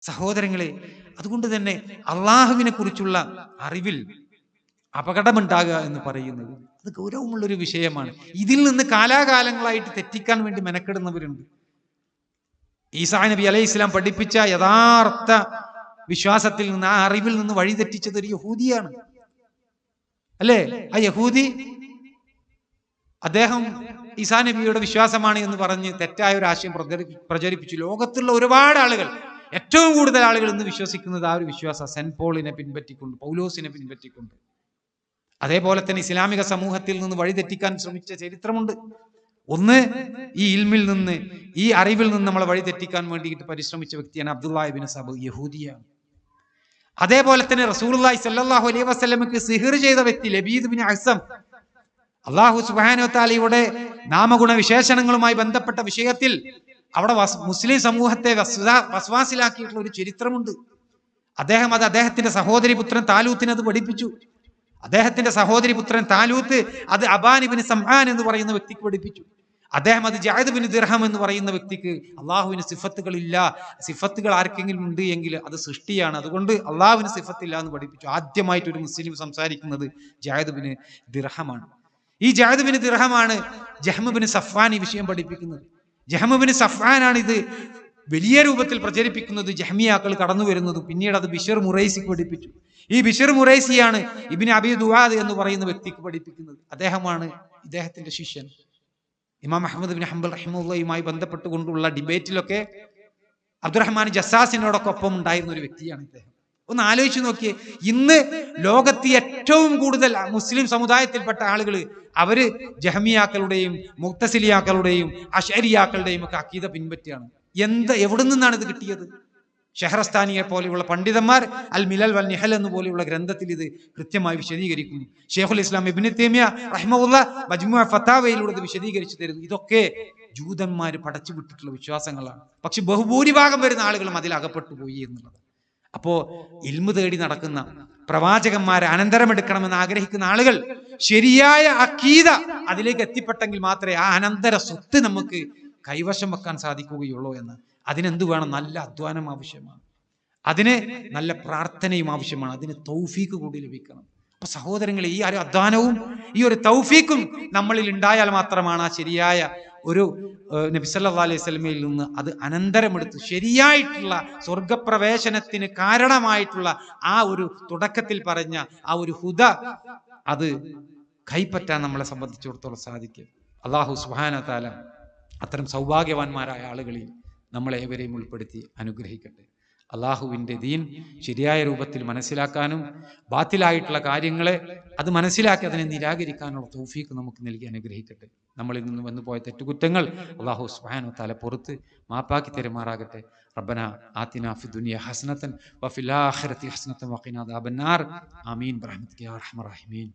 സഹോദരങ്ങളെ അതുകൊണ്ട് തന്നെ അള്ളാഹുവിനെ കുറിച്ചുള്ള അറിവിൽ അപകടമുണ്ടാകുക എന്ന് പറയുന്നത് അത് ഗൗരവമുള്ളൊരു വിഷയമാണ്. ഇതിൽ നിന്ന് കാലാകാലങ്ങളായിട്ട് തെറ്റിക്കാൻ വേണ്ടി മെനക്കെടുന്നവരുണ്ട്. ഈസാ നബി അലൈഹി ഇസ്ലാം പഠിപ്പിച്ച യഥാർത്ഥ വിശ്വാസത്തിൽ നിന്ന് ആ അറിവിൽ നിന്ന് വഴിതെറ്റിച്ചത് ഒരു യഹൂദിയാണ്. അല്ലേ? ആ യഹൂദി അദ്ദേഹം ഈസാ നബിയുടെ വിശ്വാസമാണ് എന്ന് പറഞ്ഞ് തെറ്റായ ഒരു ആശയം പ്രചരിപ്പിച്ചു. ലോകത്തുള്ള ഒരുപാട് ആളുകൾ ഏറ്റവും കൂടുതൽ ആളുകൾ ഇന്ന് വിശ്വസിക്കുന്നത് ആ ഒരു വിശ്വാസ സെന്റ് പോളിനെ പിൻപറ്റിക്കൊണ്ട് പൗലോസിനെ പിൻപറ്റിക്കൊണ്ട്. അതേപോലെ തന്നെ ഇസ്ലാമിക സമൂഹത്തിൽ നിന്ന് വഴിതെറ്റിക്കാൻ ശ്രമിച്ച ചരിത്രമുണ്ട്. ഒന്ന് ഈ ഇൽമിൽ നിന്ന് ഈ അറിവിൽ നിന്ന് നമ്മളെ വഴിതെറ്റിക്കാൻ വേണ്ടിയിട്ട് പരിശ്രമിച്ച വ്യക്തിയാണ് അബ്ദുല്ലാഹിബിൻ സബ് യഹൂദിയാണ്. അതേപോലെ തന്നെ റസൂലുള്ളാഹി സല്ലാഹു അലൈഹി വസല്ലമക്ക് സിഹിർ ചെയ്ത വ്യക്തി ലബീദ് ബിൻ അഹ്സം അള്ളാഹു സുബാനോ താലിയുടെ നാമഗുണ വിശേഷണങ്ങളുമായി ബന്ധപ്പെട്ട വിഷയത്തിൽ അവിടെ മുസ്ലിം സമൂഹത്തെ വസ്വ- വസ്വാസിലാക്കിയിട്ടുള്ള ഒരു ചരിത്രമുണ്ട്. അദ്ദേഹം അത് അദ്ദേഹത്തിന്റെ സഹോദരി പുത്രൻ താലൂത്തിന് അത് പഠിപ്പിച്ചു. അദ്ദേഹത്തിന്റെ സഹോദരി പുത്രൻ താലൂത്ത് അത് അബാനിബിന് സംഹാൻ എന്ന് പറയുന്ന വ്യക്തിക്ക് പഠിപ്പിച്ചു. അദ്ദേഹം അത് ജായദ് ബിൻ ദിർഹം എന്ന് പറയുന്ന വ്യക്തിക്ക് അള്ളാഹുവിന് സിഫത്തുകളില്ല. സിഫത്തുകൾ ആർക്കെങ്കിലും ഉണ്ട് എങ്കിൽ അത് സൃഷ്ടിയാണ്. അതുകൊണ്ട് അള്ളാഹുവിന് സിഫത്തില്ല എന്ന് പഠിപ്പിച്ചു. ആദ്യമായിട്ട് ഒരു മുസ്ലിം സംസാരിക്കുന്നത് ജായദ് ബിന് ദിർഹമാണ്. ഈ ജായദ് ബിൻ ദിർഹമാണ് ജഹ്മബിന് സഫ്വാൻ ഈ വിഷയം പഠിപ്പിക്കുന്നത്. ജഹ്മബിന് ഇത് വലിയ രൂപത്തിൽ പ്രചരിപ്പിക്കുന്നത്. ജഹ്മിയാക്കൾ കടന്നു വരുന്നത്. പിന്നീട് അത് ബിഷർ മുറൈസിക്ക് പഠിപ്പിച്ചു. ഈ ബിഷർ മുറൈസിയാണ് ഇബിന് അബി ദുവാദ് എന്ന് പറയുന്ന വ്യക്തിക്ക് പഠിപ്പിക്കുന്നത്. അദ്ദേഹമാണ് ഇദ്ദേഹത്തിന്റെ ശിഷ്യൻ. ഇമാം അഹമ്മദ് ബിൻ ഹംബൽ റഹിമുള്ളയുമായി ബന്ധപ്പെട്ടുകൊണ്ടുള്ള ഡിബേറ്റിലൊക്കെ അബ്ദുറഹ്മാൻ ജസാസിനോടൊക്കെ ഒപ്പം ഉണ്ടായിരുന്ന ഒരു വ്യക്തിയാണ് ഇദ്ദേഹം. ഒന്ന് ആലോചിച്ച് നോക്കിയേ. ഇന്ന് ലോകത്ത് ഏറ്റവും കൂടുതൽ മുസ്ലിം സമുദായത്തിൽപ്പെട്ട ആളുകൾ അവർ ജഹമിയാക്കളുടെയും മുക്തസിലിയാക്കളുടെയും അഷരിയാക്കളുടെയും ഒക്കെ അക്കീത പിൻപറ്റിയാണ്. എന്ത് എവിടെ നിന്നാണ് ഇത് കിട്ടിയത്? ഷെഹറസ്ഥാനിയെ പോലെയുള്ള പണ്ഡിതന്മാർ അൽ മിലൽ വൽ നിഹൽ എന്ന് പോലെയുള്ള ഗ്രന്ഥത്തിൽ ഇത് കൃത്യമായി വിശദീകരിക്കുന്നു. ഷെയ്ഖുൽ ഇസ്ലാം ഇബ്നു തേമിയ റഹ്മുല്ല മജ്മു ഫത്താവയിലൂടെ ഇത് വിശദീകരിച്ചു തരുന്നു. ഇതൊക്കെ ജൂതന്മാർ പടച്ചു വിട്ടിട്ടുള്ള വിശ്വാസങ്ങളാണ്. പക്ഷെ ബഹുഭൂരിഭാഗം വരുന്ന ആളുകളും അതിൽ അകപ്പെട്ടു പോയി എന്നുള്ളത്. അപ്പോ ഇൽമു തേടി നടക്കുന്ന പ്രവാചകന്മാരെ അനന്തരമെടുക്കണമെന്ന് ആഗ്രഹിക്കുന്ന ആളുകൾ ശരിയായ അക്കീത അതിലേക്ക് എത്തിപ്പെട്ടെങ്കിൽ മാത്രമേ ആ അനന്തര സ്വത്ത് നമുക്ക് കൈവശം വെക്കാൻ സാധിക്കുകയുള്ളൂ എന്ന്. അതിനെന്ത് വേണം? നല്ല അധ്വാനം ആവശ്യമാണ്. അതിന് നല്ല പ്രാർത്ഥനയും ആവശ്യമാണ്. അതിന് തൗഫീക്ക് കൂടി ലഭിക്കണം. അപ്പൊ സഹോദരങ്ങളെ ഈ ഒരു അധ്വാനവും ഈ ഒരു തൗഫീക്കും നമ്മളിൽ ഉണ്ടായാൽ മാത്രമാണ് ആ ശരിയായ ഒരു നബിസല്ലാ അലൈഹി സ്വലമയിൽ നിന്ന് അത് അനന്തരമെടുത്ത്. ശരിയായിട്ടുള്ള സ്വർഗപ്രവേശനത്തിന് കാരണമായിട്ടുള്ള ആ ഒരു തുടക്കത്തിൽ പറഞ്ഞ ആ ഒരു ഹുദ അത് കൈപ്പറ്റാൻ നമ്മളെ സംബന്ധിച്ചിടത്തോളം സാധിക്കും. അള്ളാഹു സുഹാന താല അത്തരം സൗഭാഗ്യവാന്മാരായ ആളുകളിൽ നമ്മളെ ഏവരെയും ഉൾപ്പെടുത്തി അനുഗ്രഹിക്കട്ടെ. അള്ളാഹുവിന്റെ ദീൻ ശരിയായ രൂപത്തിൽ മനസ്സിലാക്കാനും ബാത്തിലായിട്ടുള്ള കാര്യങ്ങളെ അത് മനസ്സിലാക്കി അതിനെ നിരാകരിക്കാനുള്ള തൗഫീക്ക് നമുക്ക് നൽകി അനുഗ്രഹിക്കട്ടെ. നമ്മളിൽ നിന്ന് വന്നു പോയ തെറ്റുകുറ്റങ്ങൾ അള്ളാഹു സുബാനു തല പുറത്ത് മാപ്പാക്കി തെരുമാറാകട്ടെ. റബ്ബന ആത്തിന ഫി ദുനിയ ഹസനത്തൻ വഫിൽ ആഖിറതി ഹസനത്തൻ വഖിനാ അദാബന്നാർ. ആമീൻ. ബിറഹ്മതിക റഹ്മറഹിമീൻ